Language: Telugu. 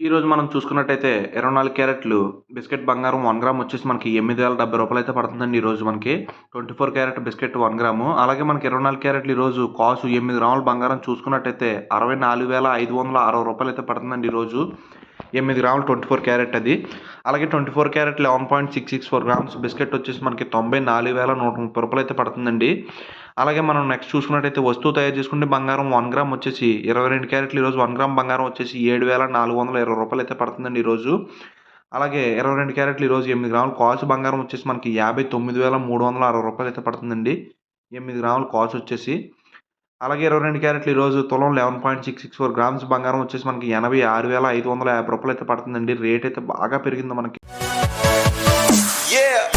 ఈరోజు మనం చూసుకున్నట్టయితే ఇరవై నాలుగు క్యారెట్లు బిస్కెట్ బంగారం వన్ గ్రామ్ వచ్చేసి మనకి ఎనిమిది వేల డెబ్బై రూపాయలు అయితే పడుతుందండి ఈరోజు రోజు మనకి. Twenty four carat biscuit one gram. అలాగే మనకి ఇరవై నాలుగు క్యారెట్లు ఈ రోజు కాసు ఎనిమిది గ్రాముల బంగారం చూసుకున్నట్టయితే అరవై నాలుగు వేల ఐదు వందల అరవై రూపాయలు అయితే పడుతుందండి ఈరోజు రోజు. ఎనిమిది గ్రాములు ట్వంటీ ఫోర్ క్యారెట్ అది. అలాగే twenty four carat eleven point six six four grams. Biscuit వచ్చేసి మనకి తొంభై నాలుగు వేల నూట ముప్పై రూపాయలు అయితే పడుతుందండి. అలాగే మనం నెక్స్ట్ చూసుకున్నట్టయితే వస్తువు తయారు చేసుకుంటే బంగారం వన్ గ్రామ్ వచ్చేసి ఇరవై రెండు క్యారెట్లు ఈరోజు వన్ గ్రామ్ బంగారం వచ్చేసి ఏడు వేల నాలుగు వందల ఇరవై రూపాయలు అయితే పడుతుందండి ఈరోజు. అలాగే ఇరవై రెండు క్యారెట్లు ఈరోజు ఎనిమిది గ్రాములు కాసు బంగారం వచ్చేసి మనకి యాభై తొమ్మిది వేల మూడు వందల అరవై రూపాయలు అయితే పడుతుందండి. ఎనిమిది గ్రాములు కాసు వచ్చేసి అలాగే ఇరవై రెండు క్యారెట్లు ఈరోజు తులం eleven point six six four grams బంగారం వచ్చేసి మనకి ఎనభై ఆరు వేల ఐదు వందల యాభై రూపాయలు అయితే పడుతుందండి రేట్ అయితే బాగా పెరిగింది మనకి Yeah.